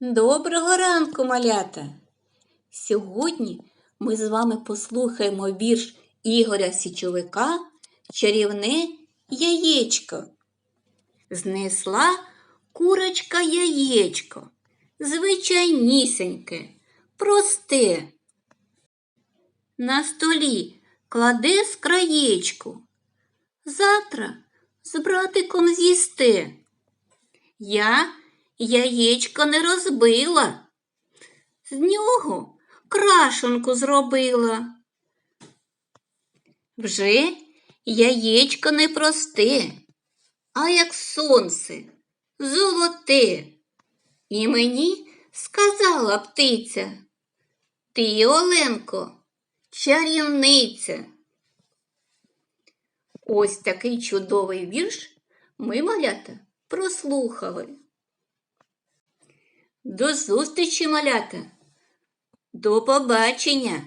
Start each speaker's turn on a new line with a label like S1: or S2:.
S1: Доброго ранку, малята! Сьогодні ми з вами послухаємо вірш Ігоря Січовика Чарівне яєчко. Знесла курочка яєчко, звичайнісіньке, просте. На столі кладе з краєчку. Завтра з братиком з'їсте. Я яєчко не розбила, з нього крашенку зробила. Вже яєчко не просте, а як сонце, золоте. І мені сказала птиця, ти, Оленко, чарівниця. Ось такий чудовий вірш ми, малята, прослухали. До зустрічі, малята. До побачення!